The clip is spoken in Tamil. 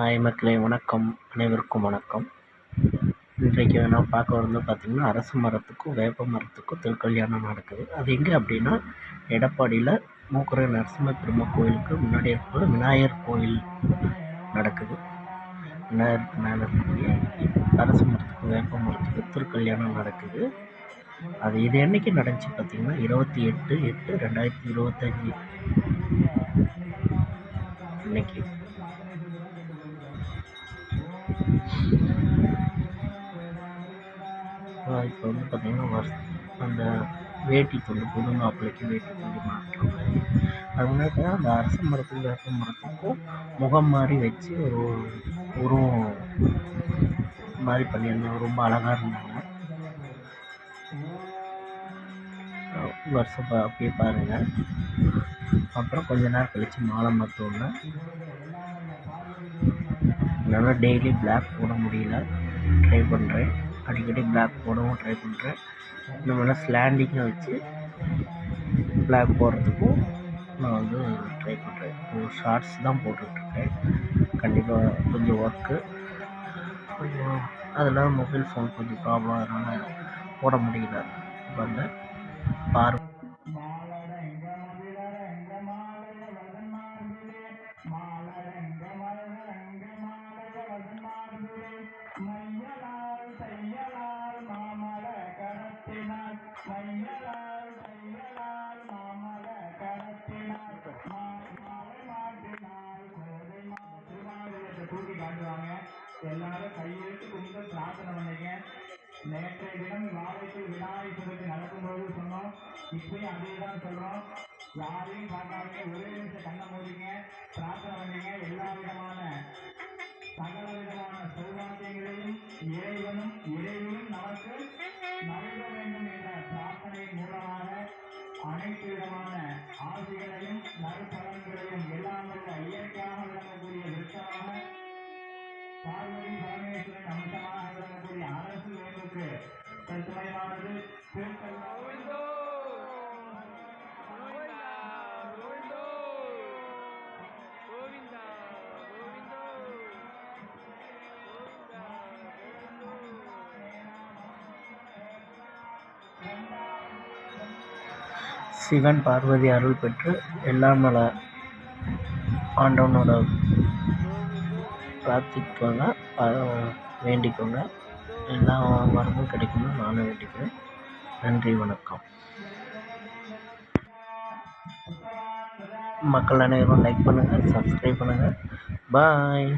ஹாய் மக்களே வணக்கம். அனைவருக்கும் வணக்கம். இன்றைக்கு நான் பார்க்க வந்து பார்த்திங்கன்னா அரசு மரத்துக்கும் வேப்ப மரத்துக்கும் திருக்கல்யாணம் நடக்குது. அது எங்கே அப்படின்னா எடப்பாடியில் மூக்குற நரசிம்ம பெருமை கோயிலுக்கு முன்னாடி இருக்கிற விநாயகர் கோயில் நடக்குது. விநாயகருக்கு மேலே இருக்கக்கூடிய அரசு மரத்துக்கும் வேப்ப மரத்துக்கு திருக்கல்யாணம் நடக்குது. அது இது என்றைக்கு நடந்துச்சு பார்த்திங்கன்னா இருபத்தி எட்டு எட்டு ரெண்டாயிரத்தி இருபத்தஞ்சி. இன்னைக்கு இப்போ வந்து பார்த்திங்கன்னா அந்த வேட்டி துண்டு புது மாப்பிள்ளைக்கு வேட்டி துண்டு மாட்டுறாங்க அது முன்னாடி அந்த அரச மரத்துக்கும் வேப்ப மரத்துக்கும் முகம் மாதிரி வச்சு ஒரு உருவம் மாதிரி பண்ணியிருந்தாங்க. ரொம்ப அழகாக இருந்தாங்க. வருஷம் பா அப்படியே பாருங்கள் அப்புறம் கொஞ்ச நேரம் கழித்து மாலை மாற்றோன்னே என்னால் டெய்லி பிளாக் போட முடியல. ட்ரை பண்ணுறேன் அடிக்கடி பிளாக் போடவும் ட்ரை பண்ணுறேன் இந்த மாதிரிலாம் ஸ்லாண்டிங்கை வச்சு பிளாக் போடுறதுக்கும் நான் வந்து ட்ரை பண்ணுறேன் ஒரு ஷார்ட்ஸ் தான் போட்டுட்ருக்கேன். கண்டிப்பாக கொஞ்சம் ஒர்க்கு கொஞ்சம் அதெல்லாம் மொபைல் ஃபோன் கொஞ்சம் ப்ராப்ளம் அதனால் போட முடியல. இப்போ அந்த பாரு கும்பிட்டு பண்ணீங்க நேற்றைய தினம் வாழைக்கு விநாயகர் சதுர்த்தி நடக்கும்போது சொன்னோம். இப்பயும் அதே தான் சொல்றோம். யாரையும் பார்க்காதீங்க. ஒரே நிமிஷம் கண்ணை மூடிங்க. பிரார்த்தனை பண்ணீங்க. எல்லா விதமான சகல விதமான சௌபாக்கியங்களையும் இறைவனும் இறைவனும் நமக்கு நல்க வேண்டும் என்ற பிரார்த்தனையின் மூலமாக அனைத்து விதமான ஆசைகளையும் நற்பலன்களையும் எல்லாம் இயற்கையாக விளங்கக்கூடிய விருட்சமாக சிவன் பார்வதி அருள் பெற்று எல்லாம் நல ஆண்டவனோட பிரார்த்திக்கோங்க வேண்டிக்கோங்க. எல்லா வரமும் கிடைக்கணும்னு நானும் வேண்டிக்கிறேன். நன்றி வணக்கம். மக்கள் அனைவரும் லைக் பண்ணுங்கள் சப்ஸ்கிரைப் பண்ணுங்கள் பாய்